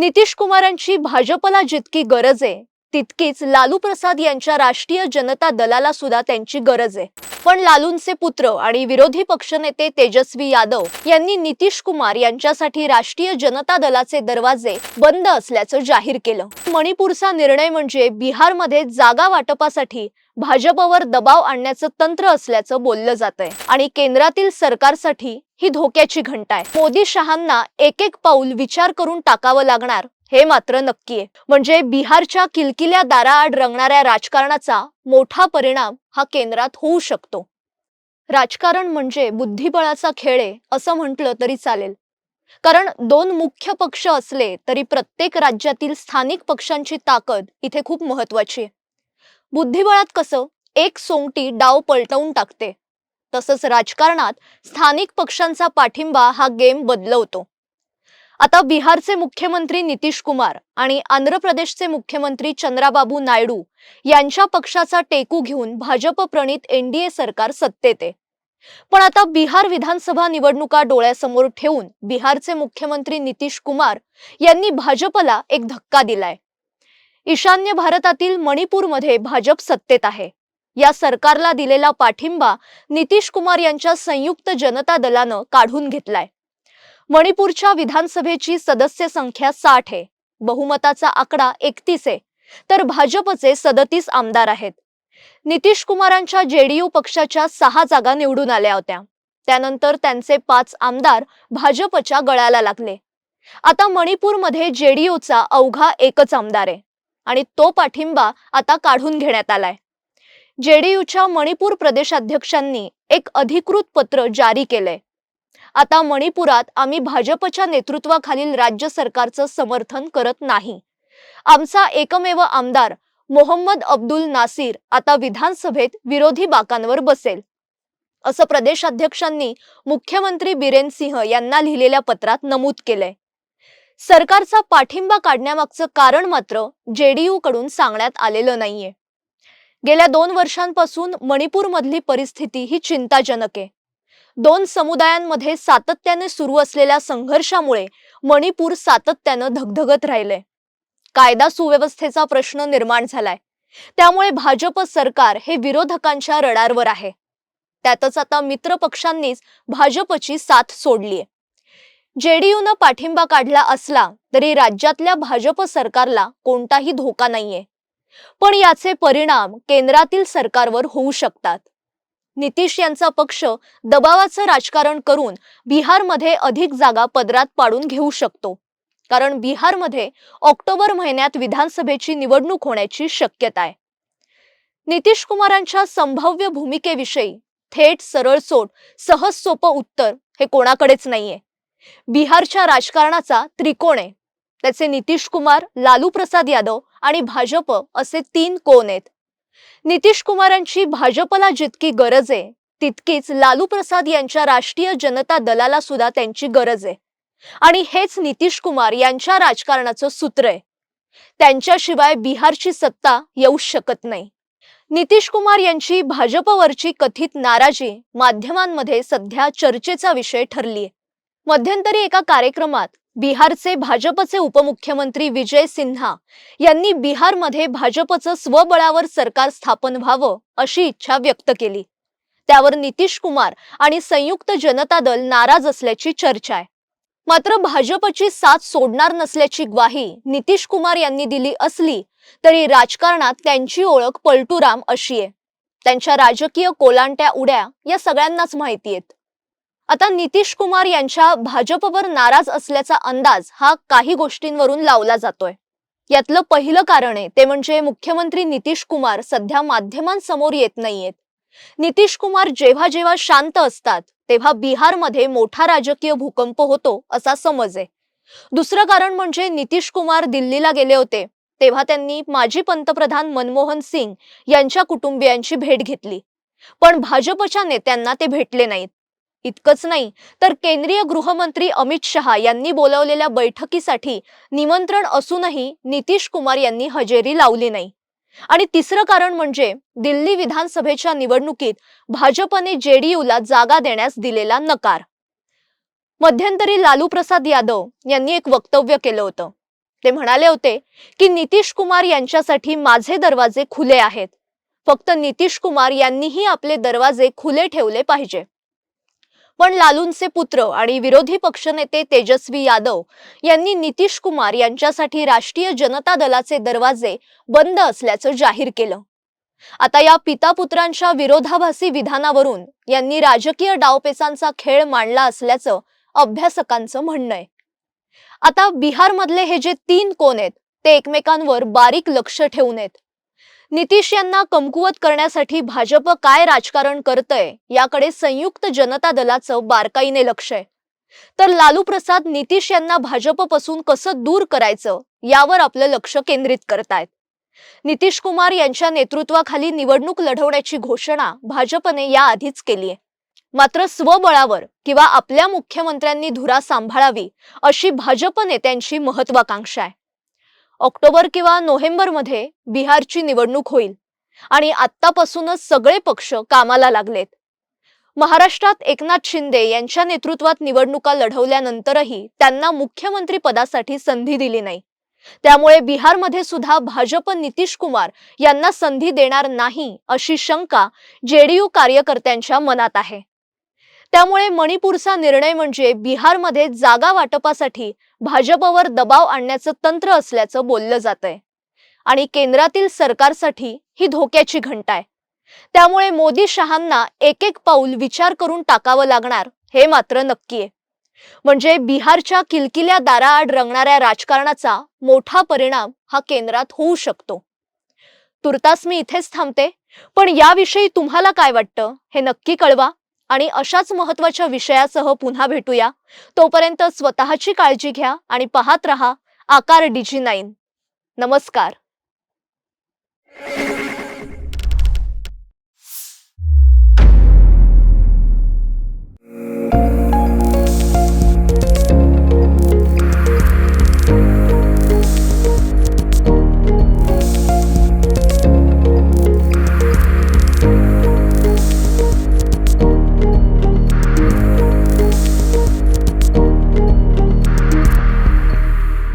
नितीश कुमारांची भाजपला जितकी गरज आहे तितकीच लालू प्रसाद यांच्या राष्ट्रीय जनता दलाला सुद्धा त्यांची गरज आहे. पण लालूंचे पुत्र आणि विरोधी पक्षनेते तेजस्वी यादव यांनी नितीश कुमार यांच्यासाठी राष्ट्रीय जनता दलाचे दरवाजे बंद असल्याचं जाहीर केलं. मणिपूरचा निर्णय म्हणजे बिहारमध्ये जागा वाटपासाठी भाजपवर दबाव आणण्याचं तंत्र असल्याचं बोललं जात आहे आणि केंद्रातील सरकारसाठी ही धोक्याची घंटा आहे मोदी शहांना एक एक पाऊल विचार करून टाकावं लागणार हे मात्र नक्की आहे. म्हणजे बिहारच्या किलकिल्या दाराआड रंगणाऱ्या राजकारणाचा मोठा परिणाम हा केंद्रात होऊ शकतो. राजकारण म्हणजे बुद्धिबळाचा खेळ आहे असं म्हटलं तरी चालेल. कारण दोन मुख्य पक्ष असले तरी प्रत्येक राज्यातील स्थानिक पक्षांची ताकद इथे खूप महत्वाची आहे. बुद्धिबळात कसं एक सोंगटी डाव पलटवून टाकते. तसंच राजकारणात स्थानिक पक्षांचा पाठिंबा हा गेम बदलवतो. आता बिहारचे मुख्यमंत्री नितीश कुमार आणि आंध्र प्रदेशचे मुख्यमंत्री चंद्राबाबू नायडू यांच्या पक्षाचा टेकू घेऊन भाजप प्रणित एनडीए सरकार सत्तेत आहे. पण आता बिहार विधानसभा निवडणुका डोळ्यासमोर ठेवून बिहारचे मुख्यमंत्री नितीश कुमार यांनी भाजपला एक धक्का दिलाय. ईशान्य भारतातील मणिपूरमध्ये भाजप सत्तेत आहे. या सरकारला दिलेला पाठिंबा नितीश कुमार यांच्या संयुक्त जनता दलानं काढून घेतलाय. मणिपूरच्या विधानसभेची सदस्य संख्या साठ आहे. बहुमताचा आकडा एकतीस आहे. तर भाजपचे सदतीस आमदार आहेत. नितीश कुमारांच्या जेडीयू पक्षाच्या सहा जागा निवडून आल्या होत्या. त्यानंतर त्यांचे पाच आमदार भाजपच्या गळ्याला लागले. आता मणिपूरमध्ये जेडीयूचा अवघा एकच आमदार आहे. आणि तो पाठिंबा आता काढून घेण्यात आलाय. जेडीयूच्या मणिपूर प्रदेशाध्यक्षांनी एक अधिकृत पत्र जारी केलंय. आता मणिपुरात आम्ही भाजपच्या नेतृत्वाखालील राज्य सरकारचं समर्थन करत नाही. आमचा एकमेव आमदार मोहम्मद अब्दुल नासिर आता विधानसभेत विरोधी बाकांवर बसेल. असं प्रदेशाध्यक्षांनी मुख्यमंत्री बिरेन सिंह यांना लिहिलेल्या पत्रात नमूद केलंय. सरकारचा पाठिंबा काढण्यामागचं कारण मात्र जेडीयू कडून सांगण्यात आलेलं नाहीये. गेल्या दोन वर्षांपासून मणिपूरमधली परिस्थिती ही चिंताजनक आहे. दोन समुदायांमध्ये सातत्याने सुरू असलेल्या संघर्षामुळे मणिपूर सातत्यानं धगधगत राहिले. कायदा सुव्यवस्थेचा प्रश्न निर्माण झालाय. त्यामुळे भाजप सरकार हे विरोधकांच्या रडारवर आहे. त्यातच आता मित्र पक्षांनीच भाजपची साथ सोडलीय. जेडीयूनं पाठिंबा काढला असला तरी राज्यातल्या भाजप सरकारला कोणताही धोका नाहीये. पण याचे परिणाम केंद्रातील सरकारवर होऊ शकतात. नितीश यांचा पक्ष दबावाचं राजकारण करून बिहारमध्ये अधिक जागा पदरात पाडून घेऊ शकतो. कारण बिहारमध्ये ऑक्टोबर महिन्यात विधानसभेची निवडणूक होण्याची शक्यता आहे. नितीश कुमारांच्या संभाव्य भूमिकेविषयी थेट सरळसोट सहज सोपं उत्तर हे कोणाकडेच नाहीये. बिहारच्या राजकारणाचा त्रिकोण आहे. त्याचे नितीश कुमार लालू प्रसाद यादव आणि भाजप असे तीन कोण आहेत? नितीश कुमारांची भाजपला जितकी गरज आहे तितकीच लालू प्रसाद यांच्या राष्ट्रीय जनता दलाला सुद्धा त्यांची गरज आहे. आणि हेच नितीश कुमार यांच्या राजकारणाचं सूत्र आहे. त्यांच्याशिवाय बिहारची सत्ता येऊ शकत नाही. नितीश कुमार यांची भाजपवरची कथित नाराजी माध्यमांमध्ये सध्या चर्चेचा विषय ठरलीय. मध्यंतरी एका कार्यक्रमात बिहारचे भाजपचे उपमुख्यमंत्री विजय सिन्हा यांनी बिहारमध्ये भाजपचं स्वबळावर सरकार स्थापन व्हावं अशी इच्छा व्यक्त केली. त्यावर नितीश कुमार आणि संयुक्त जनता दल नाराज असल्याची चर्चा आहे. मात्र भाजपची साथ सोडणार नसल्याची ग्वाही नितीश कुमार यांनी दिली असली तरी राजकारणात त्यांची ओळख पलटूराम अशी आहे. त्यांच्या राजकीय कोलांट्या उड्या या सगळ्यांनाच माहिती आहेत. आता नितीश कुमार यांच्या भाजपवर नाराज असल्याचा अंदाज हा काही गोष्टींवरून लावला जातोय. यातलं पहिलं कारण आहे ते म्हणजे मुख्यमंत्री नितीश कुमार सध्या माध्यमांसमोर येत नाहीयेत. नितीश कुमार जेव्हा जेव्हा शांत असतात तेव्हा बिहारमध्ये मोठा राजकीय भूकंप होतो असा समज आहे. दुसरं कारण म्हणजे नितीश कुमार दिल्लीला गेले होते तेव्हा त्यांनी माजी पंतप्रधान मनमोहन सिंग यांच्या कुटुंबियांची भेट घेतली. पण भाजपच्या नेत्यांना ते भेटले नाहीत. इतकंच नाही तर केंद्रीय गृहमंत्री अमित शहा यांनी बोलवलेल्या बैठकीसाठी निमंत्रण असूनही नितीश कुमार यांनी हजेरी लावली नाही. आणि तिसरं कारण म्हणजे दिल्ली विधानसभेच्या निवडणुकीत भाजपने जेडीयूला जागा देण्यास दिलेला नकार. मध्यंतरी लालू प्रसाद यादव यांनी एक वक्तव्य केलं होतं. ते म्हणाले होते की नितीश कुमार यांच्यासाठी माझे दरवाजे खुले आहेत. फक्त नितीश कुमार यांनीही आपले दरवाजे खुले ठेवले पाहिजे. पण लालूंचे पुत्र आणि विरोधी पक्षनेते तेजस्वी यादव यांनी नितीश कुमार यांच्यासाठी राष्ट्रीय जनता दलाचे दरवाजे बंद असल्याचं जाहीर केलं. आता या पिता पुत्रांच्या विरोधाभासी विधानावरून यांनी राजकीय डावपेचांचा खेळ मांडला असल्याचं अभ्यासकांचं म्हणणं आहे. आता बिहारमधले हे जे तीन कोण आहेत ते एकमेकांवर बारीक लक्ष ठेवून आहेत. नितीश यांना कमकुवत करण्यासाठी भाजप काय राजकारण करतंय याकडे संयुक्त जनता दलाचं बारकाईने लक्ष आहे. तर लालू प्रसाद नितीश यांना भाजपपासून कसं दूर करायचं यावर आपलं लक्ष केंद्रित करतायत. नितीश कुमार यांच्या नेतृत्वाखाली निवडणूक लढवण्याची घोषणा भाजपने याआधीच केली आहे. मात्र स्वबळावर किंवा आपल्या मुख्यमंत्र्यांनी धुरा सांभाळावी अशी भाजप नेत्यांची महत्वाकांक्षा आहे. ऑक्टोबर किंवा नोव्हेंबरमध्ये बिहारची निवडणूक होईल आणि आत्तापासूनच सगळे पक्ष कामाला लागलेत. महाराष्ट्रात एकनाथ शिंदे यांच्या नेतृत्वात निवडणुका लढवल्यानंतरही त्यांना मुख्यमंत्री पदासाठी संधी दिली नाही. त्यामुळे बिहारमध्ये सुद्धा भाजप नितीश कुमार यांना संधी देणार नाही अशी शंका जेडीयू कार्यकर्त्यांच्या मनात आहे. त्यामुळे मणिपूरचा निर्णय म्हणजे बिहारमध्ये जागा वाटपासाठी भाजपवर दबाव आणण्याचं तंत्र असल्याचं बोललं जातंय. आणि केंद्रातील सरकारसाठी ही धोक्याची घंटा आहे. त्यामुळे मोदी शहांना एक एक पाऊल विचार करून टाकावं लागणार हे मात्र नक्की आहे म्हणजे बिहारच्या किलकिल्या दाराआड रंगणाऱ्या राजकारणाचा मोठा परिणाम हा केंद्रात होऊ शकतो. तुर्तास मी इथेच थांबते. पण याविषयी तुम्हाला काय वाटतं हे नक्की कळवा. आणि अशाच महत्त्वाच्या विषयासह पुन्हा भेटूया. तोपर्यंत स्वतःची काळजी घ्या आणि पाहत रहा आकार डीजी नाईन नमस्कार.